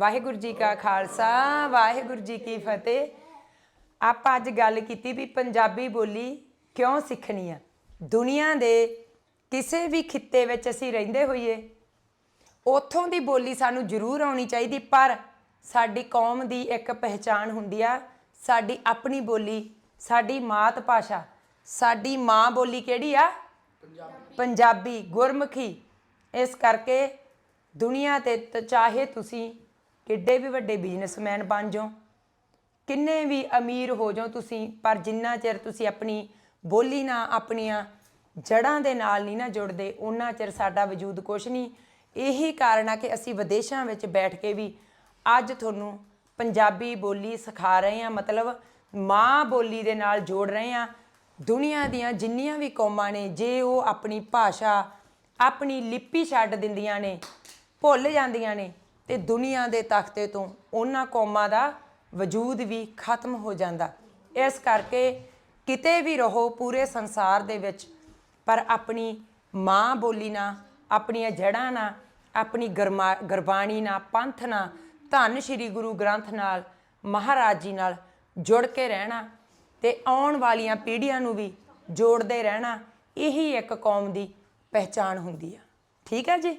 ਵਾਹਿਗੁਰੂ ਜੀ ਕਾ ਖਾਲਸਾ, ਵਾਹਿਗੁਰੂ ਜੀ ਕੀ ਫਤਿਹ। ਆਪਾਂ ਅੱਜ ਗੱਲ ਕੀਤੀ ਵੀ ਪੰਜਾਬੀ ਬੋਲੀ ਕਿਉਂ ਸਿੱਖਣੀ ਆ? ਦੁਨੀਆ ਦੇ ਕਿਸੇ ਵੀ ਖਿੱਤੇ ਵਿੱਚ ਅਸੀਂ ਰਹਿੰਦੇ ਹੋਈਏ, ਉਥੋਂ ਦੀ ਬੋਲੀ ਸਾਨੂੰ ਜ਼ਰੂਰ ਆਉਣੀ ਚਾਹੀਦੀ, ਪਰ ਸਾਡੀ ਕੌਮ ਦੀ ਇੱਕ ਪਹਿਚਾਣ ਹੁੰਦੀ ਆ, ਸਾਡੀ ਆਪਣੀ ਬੋਲੀ, ਸਾਡੀ ਮਾਤ ਭਾਸ਼ਾ, ਸਾਡੀ ਮਾਂ ਬੋਲੀ ਕਿਹੜੀ ਆ? ਪੰਜਾਬੀ। ਗੁਰਮੁਖੀ। ਇਸ ਕਰਕੇ ਦੁਨੀਆ ਤੇ ਚਾਹੇ ਤੁਸੀਂ ਕਿੱਡੇ ਵੀ ਵੱਡੇ ਬਿਜ਼ਨਸਮੈਨ ਬਣ ਜਾਓ। ਕਿੰਨੇ ਵੀ ਅਮੀਰ ਹੋ ਜਾਓ ਤੁਸੀਂ, ਪਰ ਜਿੰਨਾ ਚਿਰ ਤੁਸੀਂ ਆਪਣੀ ਬੋਲੀ ਨਾਲ ਆਪਣੀਆਂ ਜੜਾਂ ਦੇ ਨਾਲ ਨਹੀਂ ਨਾ ਜੁੜਦੇ ਉਹਨਾਂ ਚਿਰ ਸਾਡਾ ਵਜੂਦ ਕੁਛ ਨਹੀਂ। ਇਹੀ ਕਾਰਨ ਆ ਕਿ ਅਸੀਂ ਵਿਦੇਸ਼ਾਂ ਵਿੱਚ ਬੈਠ ਕੇ ਵੀ ਅੱਜ ਤੁਹਾਨੂੰ ਪੰਜਾਬੀ ਬੋਲੀ ਸਿਖਾ ਰਹੇ ਹਾਂ। ਮਤਲਬ ਮਾਂ ਬੋਲੀ ਦੇ ਨਾਲ ਜੋੜ ਰਹੇ ਹਾਂ। ਦੁਨੀਆ ਦੀਆਂ ਜਿੰਨੀਆਂ ਵੀ ਕੌਮਾਂ ਨੇ, ਜੇ ਉਹ ਆਪਣੀ ਭਾਸ਼ਾ, ਆਪਣੀ ਲਿਪੀ ਛੱਡ ਦਿੰਦੀਆਂ ਨੇ, ਭੁੱਲ ਜਾਂਦੀਆਂ ਨੇ ਤੇ ਦੁਨੀਆ ਦੇ ਤਖਤੇ ਤੋਂ ਉਹਨਾਂ ਕੌਮਾਂ ਦਾ ਵਜੂਦ ਵੀ ਖਤਮ ਹੋ ਜਾਂਦਾ। ਇਸ ਕਰਕੇ ਕਿਤੇ ਵੀ ਰਹੋ ਪੂਰੇ ਸੰਸਾਰ ਦੇ ਵਿੱਚ, ਪਰ ਆਪਣੀ ਮਾਂ ਬੋਲੀ ਨਾਲ ਆਪਣੀਆਂ ਜੜ੍ਹਾਂ ਨਾਲ ਆਪਣੀ ਗਰਮਾ, ਗੁਰਬਾਣੀ ਨਾਲ ਪੰਥ ਨਾਲ ਧੰਨ ਸ਼੍ਰੀ ਗੁਰੂ ਗ੍ਰੰਥ ਨਾਲ, ਮਹਾਰਾਜ ਜੀ ਨਾਲ ਜੁੜ ਕੇ ਰਹਿਣਾ ਤੇ ਆਉਣ ਵਾਲੀਆਂ ਪੀੜ੍ਹੀਆਂ ਨੂੰ ਵੀ ਜੋੜਦੇ ਰਹਿਣਾ, ਇਹੀ ਇੱਕ ਕੌਮ ਦੀ ਪਹਿਚਾਣ ਹੁੰਦੀ ਆ। ਠੀਕ ਹੈ ਜੀ?